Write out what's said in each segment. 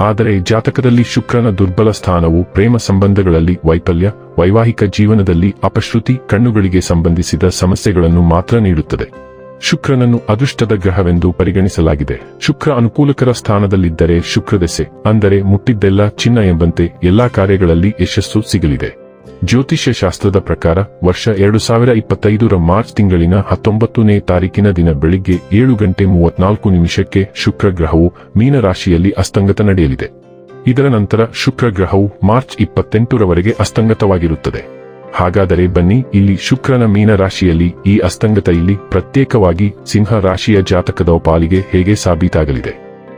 ಆದರೆ ಜಾತಕದಲ್ಲಿ ಶುಕ್ರನ ದುರ್ಬಲ ಸ್ಥಾನವು ಪ್ರೇಮ ಸಂಬಂಧಗಳಲ್ಲಿ ವೈಫಲ್ಯ, ವೈವಾಹಿಕ ಜೀವನದಲ್ಲಿ ಅಪಶ್ರುತಿ, ಕಣ್ಣುಗಳಿಗೆ ಸಂಬಂಧಿಸಿದ ಸಮಸ್ಯೆಗಳನ್ನು ಮಾತ್ರ ನೀಡುತ್ತದೆ. ಶುಕ್ರನನ್ನು ಅದೃಷ್ಟದ ಗ್ರಹವೆಂದು ಪರಿಗಣಿಸಲಾಗಿದೆ. ಶುಕ್ರ ಅನುಕೂಲಕರ ಸ್ಥಾನದಲ್ಲಿದ್ದರೆ ಶುಕ್ರದೆಸೆ, ಅಂದರೆ ಮುಟ್ಟಿದ್ದೆಲ್ಲ ಚಿನ್ನ ಎಂಬಂತೆ ಎಲ್ಲಾ ಕಾರ್ಯಗಳಲ್ಲಿ ಯಶಸ್ಸು ಸಿಗಲಿದೆ. ಜ್ಯೋತಿಷ್ಯ ಶಾಸ್ತ್ರದ ಪ್ರಕಾರ ವರ್ಷ ಎರಡು ಸಾವಿರ ಇಪ್ಪತ್ತೈದರ ಮಾರ್ಚ್ ತಿಂಗಳಿನ ಹತ್ತೊಂಬತ್ತನೇ ತಾರೀಕಿನ ದಿನ ಬೆಳಿಗ್ಗೆ ಏಳು ಗಂಟೆ ಮೂವತ್ನಾಲ್ಕು ನಿಮಿಷಕ್ಕೆ ಶುಕ್ರ ಗ್ರಹವು ಮೀನರಾಶಿಯಲ್ಲಿ ಅಸ್ತಂಗತ ನಡೆಯಲಿದೆ. ಇದರ ನಂತರ ಶುಕ್ರ ಗ್ರಹವು ಮಾರ್ಚ್ ಇಪ್ಪತ್ತೆಂಟರವರೆಗೆ ಅಸ್ತಂಗತವಾಗಿರುತ್ತದೆ. ಹಾಗಾದರೆ ಬನ್ನಿ, ಇಲ್ಲಿ ಶುಕ್ರನ ಮೀನರಾಶಿಯಲ್ಲಿ ಈ ಅಸ್ತಂಗತ ಇಲ್ಲಿ ಪ್ರತ್ಯೇಕವಾಗಿ ಸಿಂಹ ರಾಶಿಯ ಜಾತಕದ ಪಾಲಿಗೆ ಹೇಗೆ ಸಾಬೀತಾಗಲಿದೆ?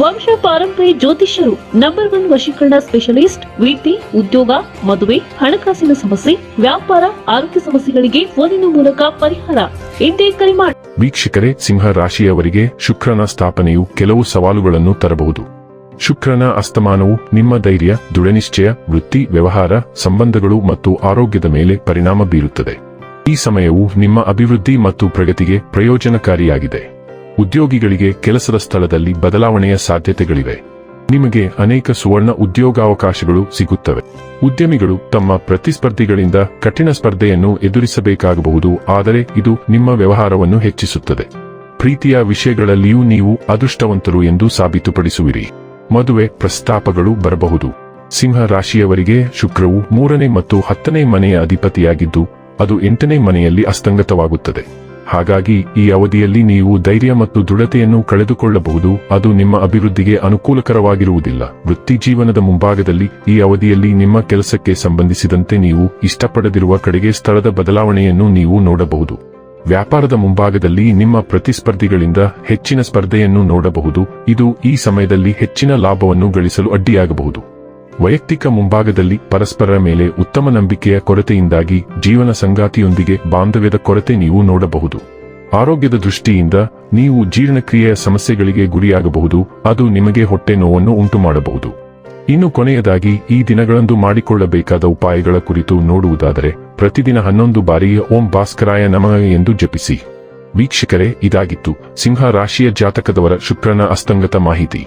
ವಂಶ ಪಾರಂಪರ್ಯ ಜ್ಯೋತಿಷ್ಯರು ನಂಬರ್ ಒನ್ ವಶೀಕರಣ ಸ್ಪೆಷಲಿಸ್ಟ್ ವೃತ್ತಿ ಉದ್ಯೋಗ, ಮದುವೆ, ಹಣಕಾಸಿನ ಸಮಸ್ಯೆ, ವ್ಯಾಪಾರ, ಆರೋಗ್ಯ ಸಮಸ್ಯೆಗಳಿಗೆ ಫೋನಿನ ಮೂಲಕ ಪರಿಹಾರ. ಎಂದೇ ಕರೆ ಮಾಡಿ ವೀಕ್ಷಕರೇ, ಸಿಂಹ ರಾಶಿಯವರಿಗೆ ಶುಕ್ರನ ಸ್ಥಾಪನೆಯು ಕೆಲವು ಸವಾಲುಗಳನ್ನು ತರಬಹುದು. ಶುಕ್ರನ ಅಸ್ತಮಾನವು ನಿಮ್ಮ ಧೈರ್ಯ, ದೃಢನಿಶ್ಚಯ, ವೃತ್ತಿ, ವ್ಯವಹಾರ, ಸಂಬಂಧಗಳು ಮತ್ತು ಆರೋಗ್ಯದ ಮೇಲೆ ಪರಿಣಾಮ ಬೀರುತ್ತದೆ. ಈ ಸಮಯವು ನಿಮ್ಮ ಅಭಿವೃದ್ಧಿ ಮತ್ತು ಪ್ರಗತಿಗೆ ಪ್ರಯೋಜನಕಾರಿಯಾಗಿದೆ. ಉದ್ಯೋಗಿಗಳಿಗೆ ಕೆಲಸದ ಸ್ಥಳದಲ್ಲಿ ಬದಲಾವಣೆಯ ಸಾಧ್ಯತೆಗಳಿವೆ. ನಿಮಗೆ ಅನೇಕ ಸುವರ್ಣ ಉದ್ಯೋಗಾವಕಾಶಗಳು ಸಿಗುತ್ತವೆ. ಉದ್ಯಮಿಗಳು ತಮ್ಮ ಪ್ರತಿಸ್ಪರ್ಧಿಗಳಿಂದ ಕಠಿಣ ಸ್ಪರ್ಧೆಯನ್ನು ಎದುರಿಸಬೇಕಾಗಬಹುದು, ಆದರೆ ಇದು ನಿಮ್ಮ ವ್ಯವಹಾರವನ್ನು ಹೆಚ್ಚಿಸುತ್ತದೆ. ಪ್ರೀತಿಯ ವಿಷಯಗಳಲ್ಲಿಯೂ ನೀವು ಅದೃಷ್ಟವಂತರು ಎಂದು ಸಾಬೀತುಪಡಿಸುವಿರಿ. ಮದುವೆ ಪ್ರಸ್ತಾಪಗಳು ಬರಬಹುದು. ಸಿಂಹ ರಾಶಿಯವರಿಗೆ ಶುಕ್ರವು ಮೂರನೇ ಮತ್ತು ಹತ್ತನೇ ಮನೆಯ ಅಧಿಪತಿಯಾಗಿದ್ದು, ಅದು ಎಂಟನೇ ಮನೆಯಲ್ಲಿ ಅಸ್ತಂಗತವಾಗುತ್ತದೆ. ಹಾಗಾಗಿ ಈ ಅವಧಿಯಲ್ಲಿ ನೀವು ಧೈರ್ಯ ಮತ್ತು ದೃಢತೆಯನ್ನು ಕಳೆದುಕೊಳ್ಳಬಹುದು, ಅದು ನಿಮ್ಮ ಅಭಿವೃದ್ಧಿಗೆ ಅನುಕೂಲಕರವಾಗಿರುವುದಿಲ್ಲ. ವೃತ್ತಿ ಜೀವನದ ಮುಂಭಾಗದಲ್ಲಿ ಈ ಅವಧಿಯಲ್ಲಿ ನಿಮ್ಮ ಕೆಲಸಕ್ಕೆ ಸಂಬಂಧಿಸಿದಂತೆ ನೀವು ಇಷ್ಟಪಡದಿರುವ ಕಡೆಗೆ ಸ್ಥಳದ ಬದಲಾವಣೆಯನ್ನು ನೀವು ನೋಡಬಹುದು. ವ್ಯಾಪಾರದ ಮುಂಭಾಗದಲ್ಲಿ ನಿಮ್ಮ ಪ್ರತಿಸ್ಪರ್ಧಿಗಳಿಂದ ಹೆಚ್ಚಿನ ಸ್ಪರ್ಧೆಯನ್ನು ನೋಡಬಹುದು, ಇದು ಈ ಸಮಯದಲ್ಲಿ ಹೆಚ್ಚಿನ ಲಾಭವನ್ನು ಗಳಿಸಲು ಅಡ್ಡಿಯಾಗಬಹುದು. ವೈಯಕ್ತಿಕ ಮುಂಭಾಗದಲ್ಲಿ ಪರಸ್ಪರರ ಮೇಲೆ ಉತ್ತಮ ನಂಬಿಕೆಯ ಕೊರತೆಯಿಂದಾಗಿ ಜೀವನ ಸಂಗಾತಿಯೊಂದಿಗೆ ಬಾಂಧವ್ಯದ ಕೊರತೆ ನೀವು ನೋಡಬಹುದು. ಆರೋಗ್ಯದ ದೃಷ್ಟಿಯಿಂದ ನೀವು ಜೀರ್ಣಕ್ರಿಯೆಯ ಸಮಸ್ಯೆಗಳಿಗೆ ಗುರಿಯಾಗಬಹುದು, ಅದು ನಿಮಗೆ ಹೊಟ್ಟೆ ನೋವನ್ನು ಉಂಟುಮಾಡಬಹುದು. ಇನ್ನು ಕೊನೆಯದಾಗಿ, ಈ ದಿನಗಳಂದು ಮಾಡಿಕೊಳ್ಳಬೇಕಾದ ಉಪಾಯಗಳ ಕುರಿತು ನೋಡುವುದಾದರೆ, ಪ್ರತಿದಿನ ಹನ್ನೊಂದು ಬಾರಿ ಓಂ ಭಾಸ್ಕರಾಯ ನಮಃ ಎಂದು ಜಪಿಸಿ. ವೀಕ್ಷಕರೇ, ಇದಾಗಿತ್ತು ಸಿಂಹ ರಾಶಿಯ ಜಾತಕದವರ ಶುಕ್ರನ ಅಸ್ತಂಗತ ಮಾಹಿತಿ.